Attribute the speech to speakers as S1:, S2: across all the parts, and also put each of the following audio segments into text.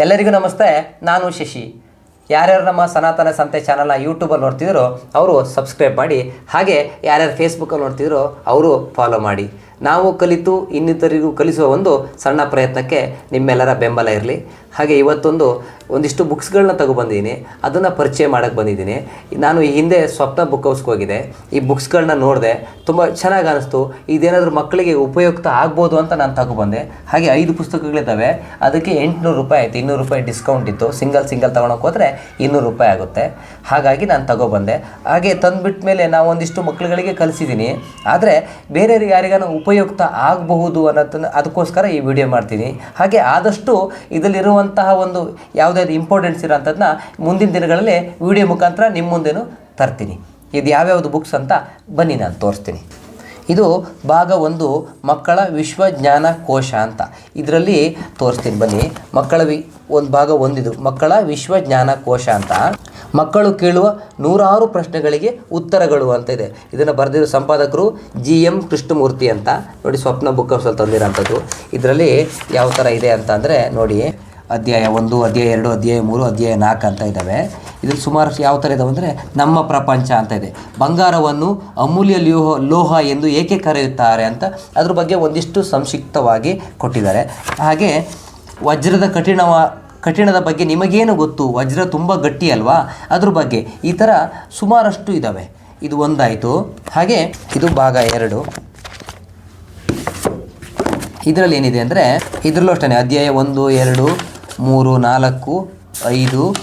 S1: ಎಲ್ಲರಿಗೂ ನಮಸ್ತೆ, ನಾನು ಶಶಿ. ಯಾರ್ಯಾರು ನಮ್ಮ ಸನಾತನ ಸಂತೆ ಚಾನಲ್ನ ಯೂಟ್ಯೂಬಲ್ಲಿ ನೋಡ್ತಿದ್ರು, ಅವರು ಸಬ್ಸ್ಕ್ರೈಬ್ ಮಾಡಿ, ಹಾಗೆ ಯಾರ್ಯಾರು ಫೇಸ್ಬುಕ್ಕಲ್ಲಿ ನೋಡ್ತಿದ್ರು, ಅವರು ಫಾಲೋ ಮಾಡಿ. ನಾವು ಕಲಿತು ಇನ್ನಿತರಿಗೂ ಕಲಿಸುವ ಒಂದು ಸಣ್ಣ ಪ್ರಯತ್ನಕ್ಕೆ ನಿಮ್ಮೆಲ್ಲರ ಬೆಂಬಲ ಇರಲಿ. ಹಾಗೆ ಇವತ್ತೊಂದು ಒಂದಿಷ್ಟು ಬುಕ್ಸ್ಗಳನ್ನ ತಗೊಬಂದಿದ್ದೀನಿ ಅದನ್ನು ಪರಿಚಯ ಮಾಡೋಕ್ಕೆ ಬಂದಿದ್ದೀನಿ. ನಾನು ಈ ಹಿಂದೆ ಸ್ವಪ್ನ ಬುಕ್ ಹೌಸ್ಗೆ ಹೋಗಿದೆ ಈ ಬುಕ್ಸ್ಗಳನ್ನ ನೋಡಿದೆ. ತುಂಬ ಚೆನ್ನಾಗಿ ಅನಿಸ್ತು. ಇದೇನಾದರೂ ಮಕ್ಕಳಿಗೆ ಉಪಯುಕ್ತ ಆಗ್ಬೋದು ಅಂತ ನಾನು ತಗೊಬಂದೆ ಹಾಗೆ ಐದು ಪುಸ್ತಕಗಳಿದ್ದಾವೆ. ಅದಕ್ಕೆ ಎಂಟುನೂರು ರೂಪಾಯಿ ಆಯಿತು. ಇನ್ನೂರು ರೂಪಾಯಿ ಡಿಸ್ಕೌಂಟ್ ಇತ್ತು. ಸಿಂಗಲ್ ಸಿಂಗಲ್ ತೊಗೊಳಕ್ಕೆ ಹೋದರೆ ಇನ್ನೂರು ರೂಪಾಯಿ ಆಗುತ್ತೆ. ಹಾಗಾಗಿ ನಾನು ತಗೊಬಂದೆ ಹಾಗೆ ತಂದುಬಿಟ್ಟ ಮೇಲೆ ನಾವು ಒಂದಿಷ್ಟು ಮಕ್ಕಳುಗಳಿಗೆ ಕಲಿಸಿದ್ದೀನಿ ಆದರೆ ಬೇರೆಯವ್ರಿಗೆ ಯಾರಿಗಾನ ಉಪಯುಕ್ತ ಆಗಬಹುದು ಅನ್ನೋದನ್ನು ಅದಕ್ಕೋಸ್ಕರ ಈ ವಿಡಿಯೋ ಮಾಡ್ತೀನಿ. ಹಾಗೆ ಆದಷ್ಟು ಇದರಲ್ಲಿರುವಂತಹ ಒಂದು ಯಾವುದಾದ್ರು ಇಂಪಾರ್ಟೆನ್ಸ್ ಇರೋಂಥದ್ದನ್ನ ಮುಂದಿನ ದಿನಗಳಲ್ಲಿ ವಿಡಿಯೋ ಮುಖಾಂತರ ನಿಮ್ಮ ಮುಂದೇನು ತರ್ತೀನಿ. ಇದು ಯಾವ್ಯಾವ್ದು ಬುಕ್ಸ್ ಅಂತ ಬನ್ನಿ ನಾನು ತೋರಿಸ್ತೀನಿ. ಇದು ಭಾಗ ಒಂದು, ಮಕ್ಕಳ ವಿಶ್ವಜ್ಞಾನ ಕೋಶ ಅಂತ. ಇದರಲ್ಲಿ ತೋರಿಸ್ತೀನಿ ಬನ್ನಿ. ಮಕ್ಕಳ ವಿ ಒಂದು ಭಾಗ ಒಂದಿದು. ಮಕ್ಕಳ ವಿಶ್ವಜ್ಞಾನ ಕೋಶ ಅಂತ. ಮಕ್ಕಳು ಕೇಳುವ ನೂರಾರು ಪ್ರಶ್ನೆಗಳಿಗೆ ಉತ್ತರಗಳು ಅಂತ ಇದೆ. ಇದನ್ನು ಬರೆದಿರೋ ಸಂಪಾದಕರು ಜಿ ಎಂ ಕೃಷ್ಣಮೂರ್ತಿ ಅಂತ. ನೋಡಿ ಸ್ವಪ್ನ ಬುಕ್ ಹೌಸಲ್ಲಿ ತಂದಿರೋಂಥದ್ದು. ಇದರಲ್ಲಿ ಯಾವ ಥರ ಇದೆ ಅಂತ ಅಂದರೆ ನೋಡಿ, ಅಧ್ಯಾಯ ಒಂದು, ಅಧ್ಯಾಯ ಎರಡು, ಅಧ್ಯಾಯ ಮೂರು, ಅಧ್ಯಾಯ ನಾಲ್ಕು ಅಂತ ಇದ್ದಾವೆ ಇದ್ರ ಸುಮಾರು ಯಾವ ಥರ ಇದಾವೆ ಅಂದರೆ ನಮ್ಮ ಪ್ರಪಂಚ ಅಂತ ಇದೆ. ಬಂಗಾರವನ್ನು ಅಮೂಲ್ಯ ಲೋಹ ಲೋಹ ಎಂದು ಏಕೆ ಕರೆಯುತ್ತಾರೆ ಅಂತ ಅದ್ರ ಬಗ್ಗೆ ಒಂದಿಷ್ಟು ಸಂಕ್ಷಿಪ್ತವಾಗಿ ಕೊಟ್ಟಿದ್ದಾರೆ. ಹಾಗೆ ವಜ್ರದ ಕಠಿಣವ ಕಠಿಣದ ಬಗ್ಗೆ ನಿಮಗೇನು ಗೊತ್ತು? ವಜ್ರ ತುಂಬ ಗಟ್ಟಿ ಅಲ್ವಾ? ಅದ್ರ ಬಗ್ಗೆ ಈ ಥರ ಸುಮಾರಷ್ಟು ಇದ್ದಾವೆ ಇದು ಒಂದಾಯಿತು. ಹಾಗೆ ಇದು ಭಾಗ ಎರಡು. ಇದರಲ್ಲಿ ಏನಿದೆ ಅಂದರೆ, ಇದರಲ್ಲೂ ಅಷ್ಟೇ ಅಧ್ಯಾಯ ಒಂದು, ಎರಡು, ಮೂರು, ನಾಲ್ಕು, ಐದು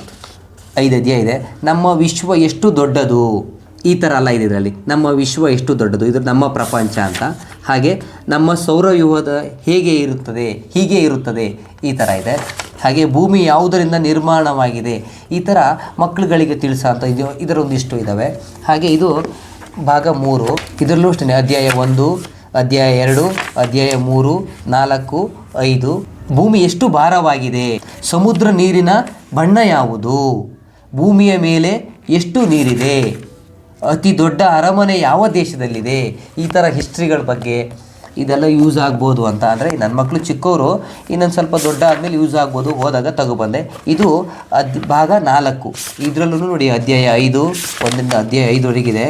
S1: ಐದು ಅಧ್ಯಾಯ ಇದೆ. ನಮ್ಮ ವಿಶ್ವ ಎಷ್ಟು ದೊಡ್ಡದು? ಈ ಥರ ಅಲ್ಲ ಇದೆ ಇದರಲ್ಲಿ. ನಮ್ಮ ವಿಶ್ವ ಎಷ್ಟು ದೊಡ್ಡದು? ಇದು ನಮ್ಮ ಪ್ರಪಂಚ ಅಂತ. ಹಾಗೆ ನಮ್ಮ ಸೌರವ್ಯೂಹದ ಹೇಗೆ ಇರುತ್ತದೆ? ಹೀಗೆ ಇರುತ್ತದೆ. ಈ ಥರ ಇದೆ. ಹಾಗೆ ಭೂಮಿ ಯಾವುದರಿಂದ ನಿರ್ಮಾಣವಾಗಿದೆ? ಈ ಥರ ಮಕ್ಕಳುಗಳಿಗೆ ಅಂತ ಇದು, ಇದರೊಂದಿಷ್ಟು ಇದ್ದಾವೆ ಹಾಗೆ ಇದು ಭಾಗ ಮೂರು. ಇದರಲ್ಲೂ ಅಷ್ಟೇ ಅಧ್ಯಾಯ ಒಂದು, ಅಧ್ಯಾಯ ಎರಡು, ಅಧ್ಯಾಯ ಮೂರು, ನಾಲ್ಕು, ಐದು. ಭೂಮಿ ಎಷ್ಟು ಭಾರವಾಗಿದೆ? ಸಮುದ್ರ ನೀರಿನ ಬಣ್ಣ ಯಾವುದು? ಭೂಮಿಯ ಮೇಲೆ ಎಷ್ಟು ನೀರಿದೆ? ಅತಿ ದೊಡ್ಡ ಅರಮನೆ ಯಾವ ದೇಶದಲ್ಲಿದೆ? ಈ ಥರ ಹಿಸ್ಟ್ರಿಗಳ ಬಗ್ಗೆ ಇದೆಲ್ಲ ಯೂಸ್ ಆಗ್ಬೋದು ಅಂತ. ಅಂದರೆ ನನ್ನ ಮಕ್ಕಳು ಚಿಕ್ಕವರು ಇನ್ನೊಂದು ಸ್ವಲ್ಪ ದೊಡ್ಡ ಆದಮೇಲೆ ಯೂಸ್ ಆಗ್ಬೋದು, ಹೋದಾಗ ತಗೊಬಂದೆ ಇದು ಅದ್ ಭಾಗ ನಾಲ್ಕು. ಇದರಲ್ಲೂ ನೋಡಿ ಅಧ್ಯಾಯ ಐದು, ಒಂದರಿಂದ ಅಧ್ಯಾಯ ಐದವರೆಗಿದೆ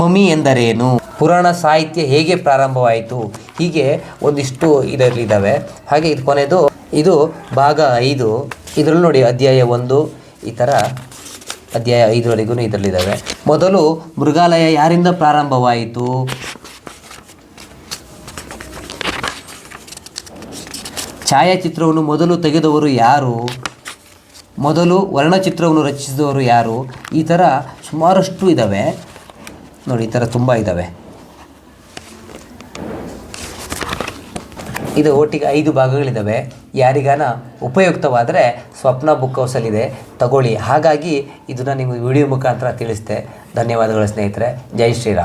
S1: ಮಮ್ಮಿ ಎಂದರೇನು? ಪುರಾಣ ಸಾಹಿತ್ಯ ಹೇಗೆ ಪ್ರಾರಂಭವಾಯಿತು? ಹೀಗೆ ಒಂದಿಷ್ಟು ಇದರಲ್ಲಿದ್ದಾವೆ. ಹಾಗೆ ಇದು ಕೊನೆಯದು ಇದು ಭಾಗ ಐದು. ಇದರಲ್ಲಿ ನೋಡಿ ಅಧ್ಯಾಯ ಒಂದು, ಈ ಥರ ಅಧ್ಯಾಯ ಐದರವರೆಗೂ ಇದರಲ್ಲಿದ್ದಾವೆ. ಮೊದಲು ಮೃಗಾಲಯ ಯಾರಿಂದ ಪ್ರಾರಂಭವಾಯಿತು? ಛಾಯಾಚಿತ್ರವನ್ನು ಮೊದಲು ತೆಗೆದವರು ಯಾರು? ಮೊದಲು ವರ್ಣಚಿತ್ರವನ್ನು ರಚಿಸಿದವರು ಯಾರು? ಈ ಥರ ಸುಮಾರಷ್ಟು ಇದ್ದಾವೆ ನೋಡಿ, ಈ ಥರ ತುಂಬ ಇದ್ದಾವೆ ಇದು ಒಟ್ಟಿಗೆ ಐದು ಭಾಗಗಳಿದ್ದಾವೆ ಯಾರಿಗಾನ ಉಪಯುಕ್ತವಾದರೆ ಸ್ವಪ್ನ ಬುಕ್ ಹೌಸಲ್ಲಿದೆ ತಗೊಳ್ಳಿ. ಹಾಗಾಗಿ ಇದನ್ನು ನಿಮಗೆ ವಿಡಿಯೋ ಮುಖಾಂತರ ತಿಳಿಸ್ತೆ ಧನ್ಯವಾದಗಳು ಸ್ನೇಹಿತರೆ. ಜೈ ಶ್ರೀರಾಮ್.